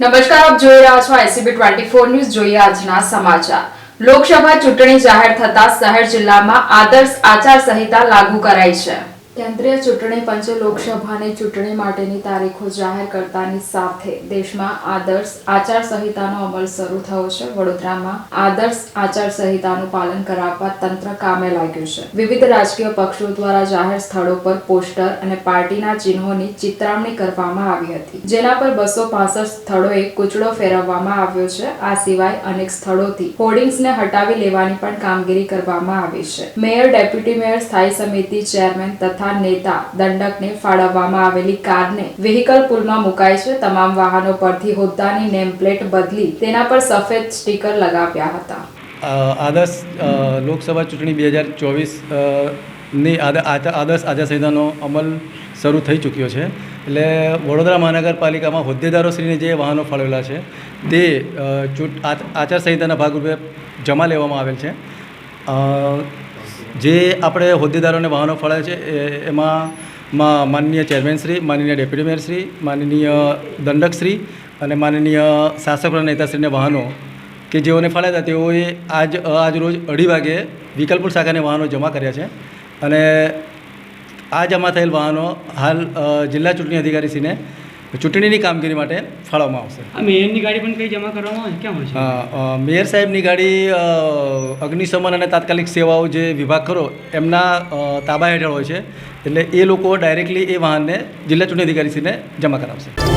નમસ્કાર, આપ જોઈ રહ્યા છો આઈસીબી ટ્વેન્ટી ફોર ન્યૂઝ. જોઈએ આજના સમાચાર. લોકસભા ચૂંટણી જાહેર થતા શહેર જિલ્લામાં આદર્શ આચાર સંહિતા લાગુ કરાઈ છે. કેન્દ્રીય ચૂંટણી પંચે લોકસભાની ચૂંટણી માટેની તારીખો જાહેર કરતાની સાથે દેશમાં આદર્શ આચારસંહિતાનો અમલ શરૂ થયો છે. વડોદરામાં આદર્શ આચારસંહિતાનું પાલન કરાવવા તંત્ર કામે લાગ્યું છે. વિવિધ રાજકીય પક્ષો દ્વારા જાહેર સ્થળો પર પોસ્ટર અને પાર્ટીના ચિહ્નોની ચિતરામણી કરવામાં આવી હતી. જેના પર બસો પાસઠ સ્થળોએ કૂચડો ફેરવવામાં આવ્યો છે. આ સિવાય અનેક સ્થળોથી હોર્ડિંગ્સને હટાવી લેવાની પણ કામગીરી કરવામાં આવી છે. મેયર, ડેપ્યુટી મેયર, સ્થાયી સમિતિ, ચેરમેન તથા નેતા દંડકને ફાળવવામાં આવેલી કારને વ્હીકલ પુલમાં મુકાય છે. તમામ વાહનો પરથી હોદ્દાની નેમ પ્લેટ બદલી તેના પર સફેદ સ્ટીકર લગાવ્યા હતા. આદર્શ લોકસભા ચૂંટણી બે હજાર ચોવીસની આદ- આચા- આદર્શ આચારસંહિતાનો અમલ શરૂ થઈ ચૂક્યો છે. એટલે વડોદરા મહાનગરપાલિકામાં હોદ્દેદારોશ્રીને જે વાહનો ફાળવેલા છે, તે ચૂંટ આચારસંહિતાના ભાગરૂપે જમા લેવામાં આવેલ છે. જે આપણે હોદ્દેદારોને વાહનો ફાળવે છે એમાં માનનીય ચેરમેનશ્રી, માનનીય ડેપ્યુટી મેયરશ્રી, માનનીય દંડકશ્રી અને માનનીય શાસકોના નેતાશ્રીને વાહનો કે જેઓને ફાળ્યા હતા, તેઓએ આજ આજ રોજ અઢી વાગે વિકલપુર શાખાને વાહનો જમા કર્યા છે. અને આ જમા થયેલ વાહનો હાલ જિલ્લા ચૂંટણી અધિકારીશ્રીને ચૂંટણીની કામગીરી માટે ફાળવવામાં આવશે. આ મેયરની ગાડી પણ કઈ જમા કરવામાં આવે? કેમ હોય છે? અ, અ, મેયર સાહેબની ગાડી અગ્નિશમન અને તાત્કાલિક સેવાઓ જે વિભાગ ખરો એમના તાબા હેઠળ હોય છે. એટલે એ લોકો ડાયરેક્ટલી એ વાહનને જિલ્લા ચૂંટણી અધિકારીશ્રીને જમા કરાવશે.